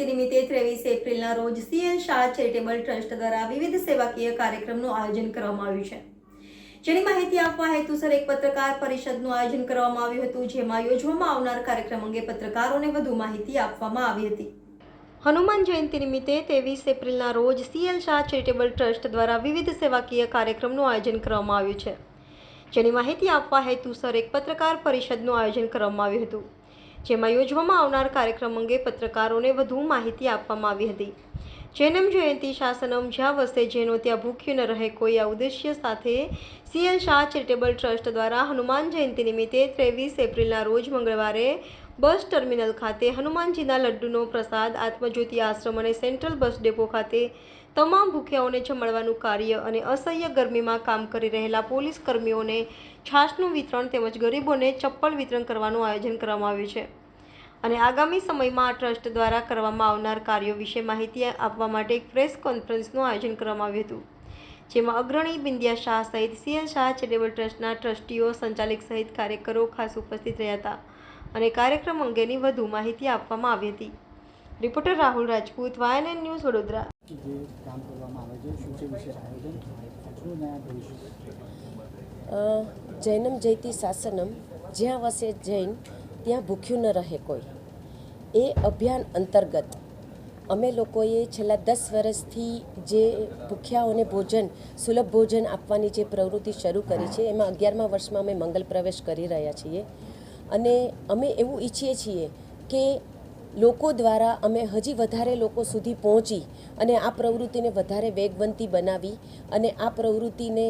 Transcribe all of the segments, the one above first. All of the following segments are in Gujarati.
જયંતિ નિમિત્તે ત્રેવીસ એપ્રિલના રોજ સીએલ શાહ ચેરિટેબલ ટ્રસ્ટ દ્વારા વિવિધ સેવાકીય કાર્યક્રમનું આયોજન કરવામાં આવ્યું છે. જેની માહિતી આપવા હેતુસર એક પત્રકાર પરિષદનું આયોજન કરવામાં આવ્યું હતું, જેમાં યોજવામાં આવનાર કાર્યક્રમ અંગે પત્રકારોને વધુ માહિતી આપવામાં આવી હતી. હનુમાન જયંતિ નિમિત્તે ત્રેવીસ એપ્રિલના રોજ સીએલ શાહ ચેરિટેબલ ટ્રસ્ટ દ્વારા વિવિધ સેવાકીય કાર્યક્રમનું આયોજન કરવામાં આવ્યું છે. જેની માહિતી આપવા હેતુસર એક પત્રકાર પરિષદનું આયોજન કરવામાં આવ્યું હતું. જેમાં યોજવામાં આવનાર કાર્યક્રમ અંગે પત્રકારોને વધુ માહિતી આપવામાં આવી હતી. જૈનમ જયંતિ શાસનમ જ્યાં વસે જેનો ત્યાં ભૂખ્યું ન રહે કોઈ આ ઉદ્દેશ્ય સાથે સીએલ શાહ ચેરિટેબલ ટ્રસ્ટ દ્વારા હનુમાન જયંતિ નિમિત્તે ત્રેવીસ એપ્રિલના રોજ મંગળવારે બસ ટર્મિનલ ખાતે હનુમાનજીના લડ્ડુનો પ્રસાદ, આત્મજ્યોતિ આશ્રમ અને સેન્ટ્રલ બસ ડેપો ખાતે તમામ ભૂખ્યાઓને જમાડવાનું કાર્ય અને અસહ્ય ગરમીમાં કામ કરી રહેલા પોલીસ કર્મીઓને છાશનું વિતરણ તેમજ ગરીબોને ચપ્પલ વિતરણ કરવાનું આયોજન કરવામાં આવ્યું છે. અને આગામી સમયમાં આ ટ્રસ્ટ દ્વારા કરવામાં આવનાર કાર્યો વિશે માહિતી આપવા માટે એક પ્રેસ કોન્ફરન્સનું આયોજન કરવામાં આવ્યું હતું, જેમાં અગ્રણી બિંદિયા શાહ સહિત સીએલ શાહ ચેરિટેબલ ટ્રસ્ટના ટ્રસ્ટીઓ, સંચાલક સહિત કાર્યકરો ખાસ ઉપસ્થિત રહ્યા હતા. અને કાર્યક્રમ અંગેની વધુ માહિતી આપવામાં આવી હતી. Reporter Rahul Rajput YNN news Vadodara. જે કામ કરવામાં આવે છે શું છે વિશેષ આયોજન? શું નયા ભવિષ્ય? અ, જૈનમ જૈતિ શાસનમ જ્યાં વસે જૈન ત્યાં ભૂખ્યું ન રહે કોઈ. એ અભિયાન અંતર્ગત અમે લોકોએ છેલ્લા દસ વર્ષથી જે ભૂખ્યાઓને ભોજન સુલભ ભોજન આપવાની જે પ્રવૃત્તિ શરૂ કરી છે એમાં અગિયારમા વર્ષમાં અમે મંગલ પ્રવેશ કરી રહ્યા છીએ. અને અમે એવું ઈચ્છીએ છીએ કે લોકો દ્વારા અમે હજી વધારે લોકો સુધી પહોંચી અને આ પ્રવૃત્તિને વધારે વેગવંતી બનાવી અને આ પ્રવૃત્તિને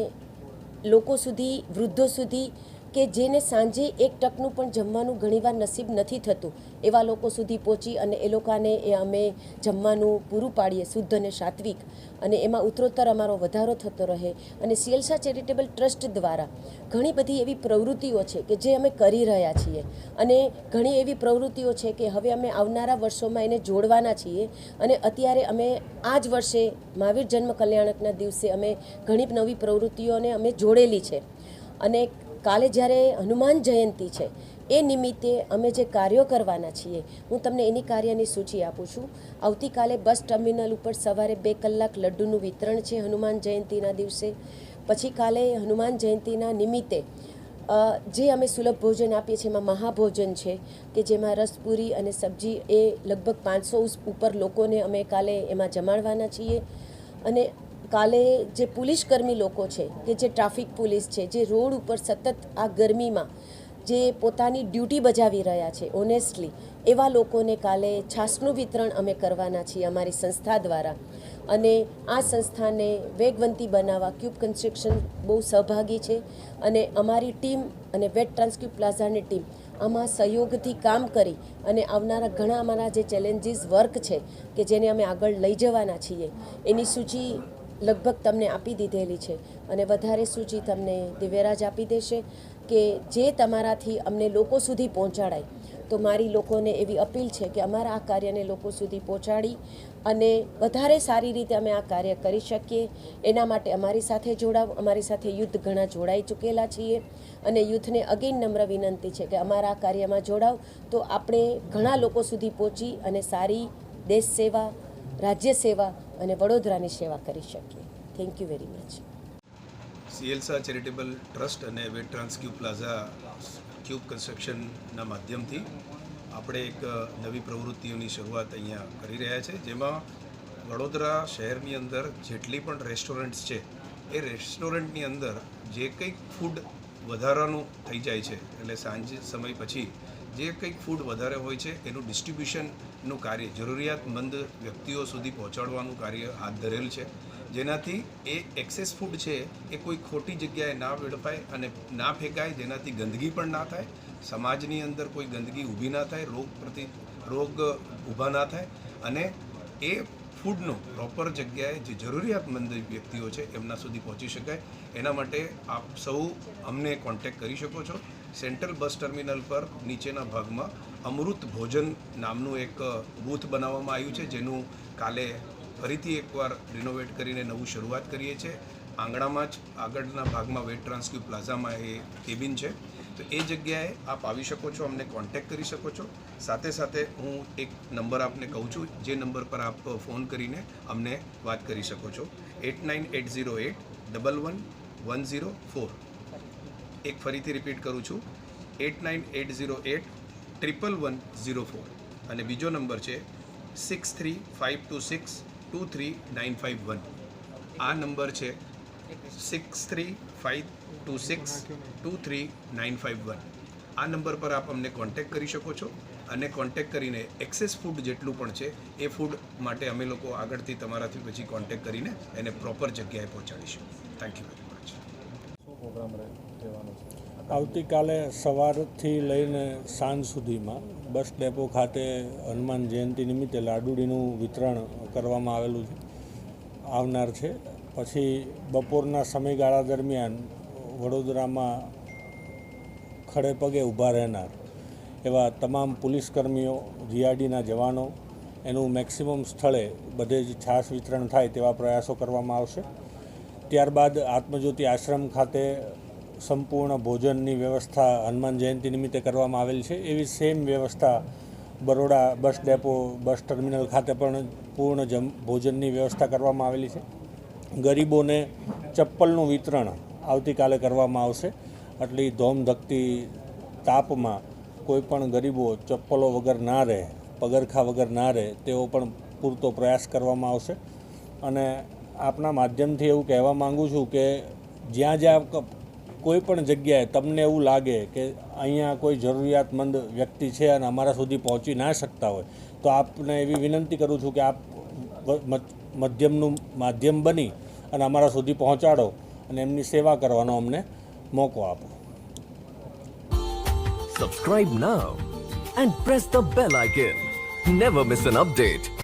લોકો સુધી, વૃદ્ધો સુધી કે જેને સાંજે એક ટકનું પણ જમવાનું ઘણીવાર નસીબ નથી થતું. એવા લોકો સુધી પહોંચી અને એ લોકોને એ અમે જમવાનું પૂરું પાડીએ, શુદ્ધ અને સાત્વિક. અને એમાં ઉત્તરોત્તર અમારો વધારો થતો રહે અને સિયલસા ચેરિટેબલ ટ્રસ્ટ દ્વારા ઘણી બધી એવી પ્રવૃત્તિઓ છે કે જે અમે કરી રહ્યા છીએ. અને ઘણી એવી પ્રવૃત્તિઓ છે કે હવે અમે આવનારા વર્ષોમાં એને જોડવાના છીએ અને અત્યારે અમે આ જ વર્ષે મહાવીર જન્મ કલ્યાણકના દિવસે અમે ઘણી નવી પ્રવૃત્તિઓને અમે જોડેલી છે. અને કાલે જ્યારે હનુમાન જયંતિ છે, એ નિમિત્તે અમે જે કાર્યો કરવાના છીએ, હું તમને એની કાર્યની સૂચિ આપું છું. આવતીકાલે બસ ટર્મિનલ ઉપર સવારે બે કલાક લડ્ડુનું વિતરણ છે હનુમાન જયંતિના દિવસે. પછી કાલે હનુમાન જયંતિના નિમિત્તે જે અમે સુલભ ભોજન આપીએ છીએ, એમાં મહાભોજન છે કે જેમાં રસપુરી અને સબ્જી એ લગભગ પાંચસો ઉપર લોકોને અમે કાલે એમાં જમાડવાના છીએ. અને કાલે જે પોલીસકર્મી લોકો છે, કે જે ટ્રાફિક પોલીસ છે, જે રોડ ઉપર સતત આ ગરમીમાં જે પોતાની ડ્યુટી બજાવી રહ્યા છે ઓનેસ્ટલી એવા લોકોને કાલે છાસનું વિતરણ અમે કરવાના છીએ અમારી સંસ્થા દ્વારા. અને આ સંસ્થાને વેગવંતી બનાવવા ક્યુબ કન્સ્ટ્રક્શન બહુ સહભાગી છે અને અમારી ટીમ અને વેટ ટ્રાન્સક્યુબ પ્લાઝાની ટીમ આમાં સહયોગથી કામ કરી અને આવનારા ઘણા અમારા જે ચેલેન્જીસ વર્ક છે, કે જેને અમે આગળ લઈ જવાના છીએ. એની સૂચિ લગભગ તમને આપી દીધેલી છે. અને વધારે સૂચિ તમને દિવ્યરાજ આપી દેશે કે જે તમારાથી અમને લોકો સુધી પહોંચાડાય. તો મારી લોકોને એવી અપીલ છે કે અમારા આ કાર્યને લોકો સુધી પહોંચાડી અને વધારે સારી રીતે અમે આ કાર્ય કરી શકીએ. એના માટે અમારી સાથે જોડાવ, અમારી સાથે યુદ્ધ ઘણા જોડાઈ ચૂકેલા છીએ. અને યુથને અગેન નમ્ર વિનંતી છે કે અમારા આ કાર્યમાં જોડાવ. તો આપણે ઘણા લોકો સુધી પહોંચી અને સારી દેશ સેવા, રાજ્ય સેવા અને વડોદરાની સેવા કરી શકીએ. થેન્ક યુ વેરી મચ સીએલસા ચેરિટેબલ ટ્રસ્ટ અને વેટ ટ્રાન્સક્યુબ પ્લાઝા ક્યુબ કન્સ્ટ્રક્શનના માધ્યમથી આપણે એક નવી પ્રવૃત્તિઓની શરૂઆત અહીંયા કરી રહ્યા છે, જેમાં વડોદરા શહેરની અંદર જેટલી પણ રેસ્ટોરન્ટ્સ છે, એ રેસ્ટોરન્ટની અંદર જે કંઈક ફૂડ વધારાનું થઈ જાય છે, એટલે સાંજે સમય પછી જે કંઈક ફૂડ વધારે હોય છે, એનું ડિસ્ટ્રીબ્યુશનનું કાર્ય, જરૂરિયાતમંદ વ્યક્તિઓ સુધી પહોંચાડવાનું કાર્ય હાથ ધરેલ છે. જેનાથી એ એક્સેસ ફૂડ છે, એ કોઈ ખોટી જગ્યાએ ના વેડફાય અને ના ફેંકાય, જેનાથી ગંદકી પણ ના થાય. સમાજની અંદર કોઈ ગંદકી ઊભી ના થાય, રોગ પ્રતિ, રોગ ઊભા ના થાય અને એ ફૂડનું પ્રોપર જગ્યાએ જે જરૂરિયાતમંદ વ્યક્તિઓ છે, એમના સુધી પહોંચી શકાય. એના માટે આપ સૌ અમને કોન્ટેક્ટ કરી શકો છો. સેન્ટ્રલ બસ ટર્મિનલ પર નીચેના ભાગમાં અમૃત ભોજન નામનું એક બૂથ બનાવવામાં આવ્યું છે, જેનું કાલે ફરીથી એકવાર રિનોવેટ કરીને નવું શરૂઆત કરીએ છીએ. આંગણામાં જ આગળના ભાગમાં વેટ ટ્રાન્સક્યુ પ્લાઝામાં એ કેબિન છે. તો એ જગ્યાએ આપ આવી શકો છો, અમને કોન્ટેક કરી શકો છો. સાથે સાથે હું એક નંબર આપને કહું છું, જે નંબર પર આપ ફોન કરીને અમને વાત કરી શકો છો. Eight nine eight zero eight double one one zero four. એક ફરીથી રિપીટ કરું છું. Eight nine eight zero eight, triple one zero four. અને બીજો નંબર છે six three five two six two three nine five one. આ નંબર છે six three five two six two three nine five one. આ નંબર પર આપ અમને કોન્ટેક્ટ કરી શકો છો અને કોન્ટેક્ટ કરીને એક્સેસ ફૂડ જેટલું પણ છે એ ફૂડ માટે અમે લોકો આગળથી તમારાથી પછી કોન્ટેક્ટ કરીને એને પ્રોપર જગ્યાએ પહોંચાડીશું. થેન્ક યુ પ્રોગ્રામ રહેવાનો છે. આવતીકાલે સવારથી લઈને સાંજ સુધીમાં બસ ડેપો ખાતે હનુમાન જયંતિ નિમિત્તે લાડુડીનું વિતરણ કરવામાં આવેલું છે. આવનાર છે. પછી બપોરના સમયગાળા દરમિયાન વડોદરામાં ખડે પગે ઊભા રહેનાર એવા તમામ પોલીસકર્મીઓ, જીઆરડીના જવાનો, એનું મેક્સિમમ સ્થળે બધે જ છાશ વિતરણ થાય તેવા પ્રયાસો કરવામાં આવશે. ત્યારબાદ આત્મજ્યોતિ આશ્રમ ખાતે સંપૂર્ણ ભોજનની વ્યવસ્થા હનુમાન જયંતિ નિમિત્તે કરવામાં આવેલ છે. એવી સેમ વ્યવસ્થા Baroda bus depot, bus terminal ખાતે પણ પૂર્ણ જમ, ભોજનની વ્યવસ્થા કરવામાં આવેલી છે. ગરીબોને ચપ્પલનું વિતરણ આવતીકાલે કરવામાં આવશે. આટલી ધોમધકતી તાપમાં કોઈ પણ ગરીબો ચપ્પલો વગર ના રહે, પગરખા વગર ના રહે તેવો પણ પૂરતો પ્રયાસ કરવામાં આવશે. અને આપના માધ્યમથી એવું કહેવા માંગુ છું કે જ્યાં જ્યાં કોઈ પણ જગ્યાએ તમને એવું લાગે કે અહીંયા કોઈ જરૂરિયાતમંદ વ્યક્તિ છે અને અમારા સુધી પહોંચી ના શકતા હોય, તો આપને એવી વિનંતી કરું છું કે આપ મધ્યમનું માધ્યમ બની અને અમારા સુધી પહોંચાડો અને એમની સેવા કરવાનો અમને મોકો આપો subscribe now and press the bell icon never miss an update.